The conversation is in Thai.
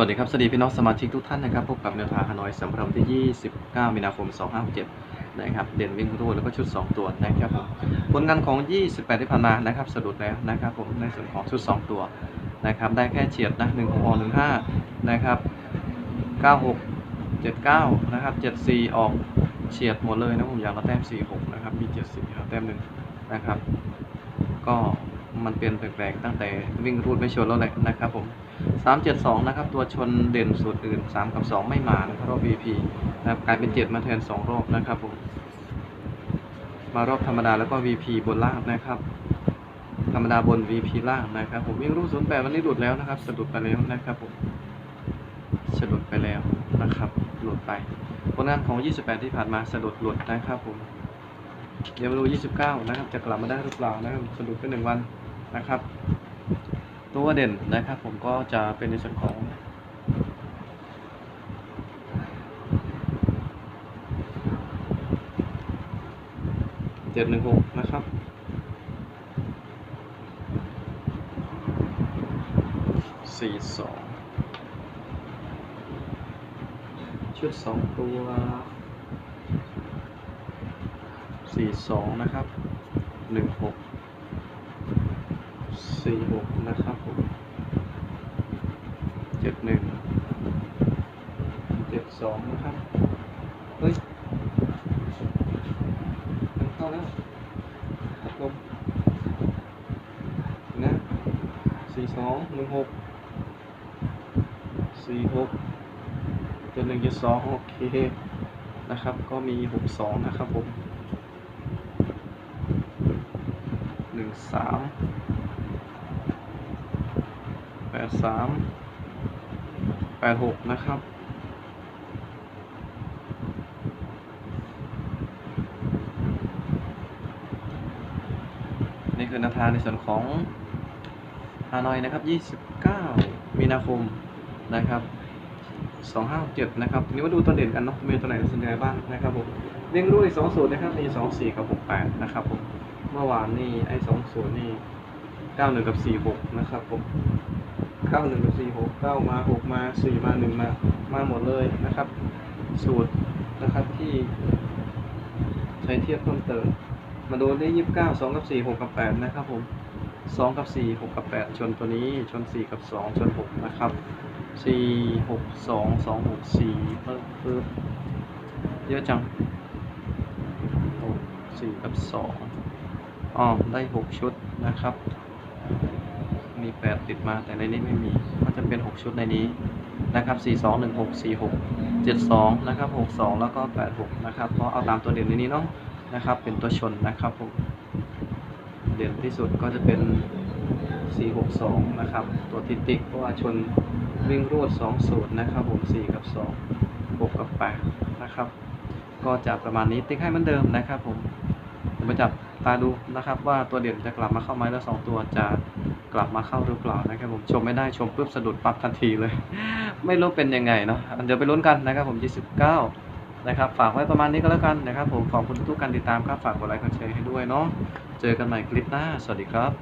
วัสดีครับ สวัสดีพี่น้องสมาชิกทุกท่านนะครับ พบกับแนวทางฮานอยสำหรับวันที่ 29 มีนาคม 2567 นะครับ เด่นวิ่งรูดแล้วก็ชุด 2 ตัวนะครับผมผลงานของ 28 ที่ผ่านมานะครับสะดุดแล้วนะครับผมในส่วนของชุด 2 ตัวนะครับ ได้แค่เฉียดนะ1 6 1 5 นะครับ 96 79 นะครับ 74 ออกเฉียดหมดเลยนะผมอยากละแต้ม 46 นะครับ มี 74 ครับแต้มหนึ่งนะครับ ก็ มันเป็นแปลกๆตั้งแต่วิ่งรูดไม่ชนแล้วแหละนะครับผม372 นะครับ ตัวชนเด่นสุดอื่น 3 กับ 2 ไม่มานะครับรอบ VP นะครับกลายเป็น 7 มาแทน 2 รอบนะครับผมมารอบธรรมดาแล้วก็ VP บนล่างนะครับ ธรรมดาบน VP ล่างนะครับผมวิ่งรูด08 วันนี้หลุดแล้วนะครับสะดุดไปแล้วนะครับผมสะดุดไปแล้วนะครับหลุดไปผลงานของ 28 ที่ผ่านมาสะดุดหลุดนะครับผมเดี๋ยวมาดู 29 นะครับ จะกลับมาได้หรือเปล่านะครับ สะดุดไปหนึ่งวัน นะครับ ตัวเด่นนะครับ ผมก็จะเป็นในส่วนของเจ็ดหนึ่งหกนะครับสี่สองชุดสองตัวสี่สองนะครับหนึ่งหก สี่หกนะครับผมเจ็ดหนึ่งเจ็ดสองนะครับ เฮ้ยมันเข้าแล้วตัดลมนะสี่สองหนึ่งหกสี่หกเจ็ดหนึ่งเจ็ดสองโอเคนะครับ ก็มีหกสองนะครับผมหนึ่งสาม ดสามแปดหกนะครับ นี่คือนาทาในส่วนของฮานอยนะครับ 29 มีนาคมนะครับ257 นะครับทีนี้มาดูตัวเด่นกันเนาะมีตัวไหนสนใจบ้างนะครับผมเลี้ยงรุ่ย2ศูนย์นะครับมี 24 กับ 68 นะครับผมเมื่อวานนี่ไอ้2ศูนย์นี่ 91 กับ 46 นะครับผม 91กับ46 9มา6มา4มา1มา มาหมดเลยนะครับ สูตรนะครับที่ใช้เทียบเพิ่มเติม มาดูได้ยี่สิบเก้าสองกับสี่หกกับแปดนะครับผมสองกับสี่หกกับแปดชนตัวนี้ชนสี่กับสองชนหกนะครับสี่หกสองสองหกสี่เพิ่มเพิ่มเยอะจังโอ้สี่กับสองอ๋อได้หกชุดนะครับ มีแปดติดมาแต่ในนี้ไม่มีก็จะเป็นหกชุดในนี้นะครับสี่สองหนึ่งหกสี่หกเจ็ดสองนะครับหกสองแล้วก็แปดหกนะครับเพราะเอาตามตัวเด่นในนี้เนาะนะครับ เป็นตัวชนนะครับผมเด่นที่สุดก็จะเป็น 462 นะครับ ตัวทิติกเพราะว่าชนวิ่งรวด2สูตรนะครับผม 4 กับ 2 6 กับ 8 นะครับ ก็จะประมาณนี้ติ๊กให้เหมือนเดิมนะครับผมเดี๋ยวมาจับ ตาดูนะครับว่าตัวเด่นจะกลับมาเข้าไหมแล้วสองตัวจะกลับมาเข้าหรือเปล่านะครับผมชมไม่ได้ชมปุ๊บสะดุดปั๊บทันทีเลย ไม่รู้เป็นยังไงเนาะเดี๋ยวไปลุ้นกันนะครับผม 29 นะครับ ฝากไว้ประมาณนี้ก็แล้วกันนะครับผมขอบคุณทุกการติดตามครับฝากกดไลค์กดแชร์ให้ด้วยเนาะเจอกันใหม่คลิปหน้า สวัสดีครับ